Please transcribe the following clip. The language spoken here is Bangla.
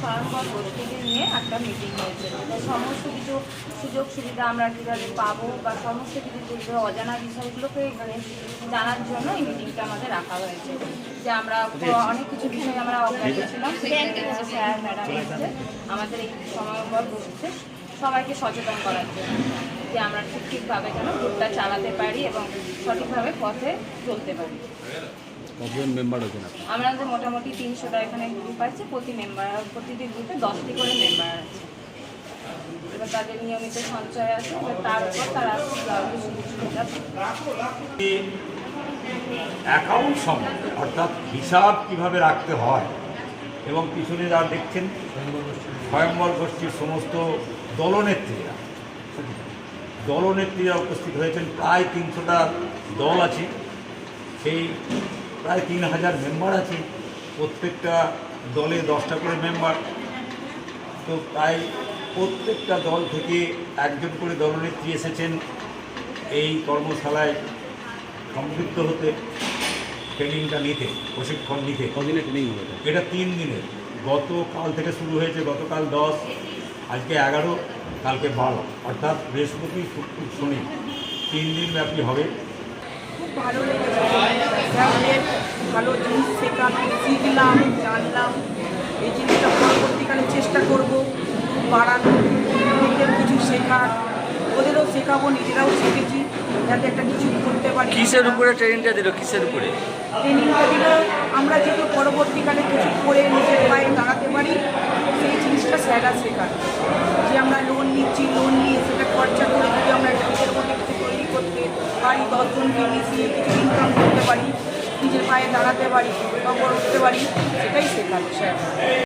স্বয়ংবর গোষ্ঠীকে নিয়ে একটা মিটিং হয়েছে। সমস্ত কিছু সুযোগ সুবিধা আমরা কীভাবে পাবো বা সমস্ত কিছু যে অজানা বিষয়গুলোকে মানে জানার জন্য এই মিটিংটা আমাদের রাখা হয়েছে। যে আমরা অনেক কিছু বিষয় আমরা অজ্ঞাত ছিলাম সেখানে স্যার ম্যাডাম এসে আমাদের এই সময়বর গোষ্ঠীতে সবাইকে সচেতন করার জন্য যে আমরা ঠিক ঠিকভাবে যেন গ্রুপটা চালাতে পারি এবং সঠিকভাবে পথে চলতে পারি। কতজন মেম্বার হয়েছেন আপনি আমাদের মোটামুটি তিনশোটা এখানে গ্রুপ আছে প্রতি মেম্বার প্রতিটি গ্রুপে দশটি করে মেম্বার আছে এবার তাদের নিয়মিত সঞ্চয় আছে এবার তার উপর তারা আরও সুযোগ সুবিধা পাবে। অ্যাকাউন্ট সম্বন্ধে অর্থাৎ হিসাব কীভাবে রাখতে হয় এবং পিছনে যা দেখছেন স্বয়ম্বর গোষ্ঠীর সমস্ত দলনেত্রীরা দলনেত্রীরা উপস্থিত হয়েছেন প্রায় তিনশোটা দল আছে সেই প্রায় তিন হাজার মেম্বার আছে। প্রত্যেকটা দলে দশটা করে মেম্বার তো প্রায় প্রত্যেকটা দল থেকে একজন করে দলনেত্রী এসেছেন এই কর্মশালায় সম্পৃক্ত হতে ট্রেনিংটা নিতে প্রশিক্ষণ নিতে। কদিনে ট্রেনিং হবে এটা? এটা তিন দিনের। গতকাল থেকে শুরু হয়েছে গতকাল দশ আজকে এগারো কালকে বারো। অর্থাৎ বৃহস্পতি শুক্র শনি। তিন দিন ব্যাপী হবে। খুব ভালো লেগেছে। স্যারদের ভালো জিনিস শেখালাম শিখলাম জানলাম। এই জিনিসটা পরবর্তীকালে চেষ্টা করব বাড়ানো কিছু শেখার। ওদেরও শেখাবো নিজেরাও শিখেছি যাতে একটা কিছু করতে পারি। কিসের উপরে ট্রেনিংটা দিল? কিসের উপরে? ট্রেনিংটা দিল আমরা যেহেতু পরবর্তীকালে কিছু করে নিজের পায়ে দাঁড়াতে পারি সেই জিনিসটা স্যাররা শেখান যে আমরা লোন নিচ্ছি লোন নিয়ে সেটা খরচা করে যদি আমরা একটা নিজের মধ্যে কিছু তৈরি করতে পারি দশজনকে মিশিয়ে কিছু ইনকাম করতে পারি, নিজের পায়ে দাঁড়াতে পারি বা উঠতে পারি, সেটাই শেখান স্যার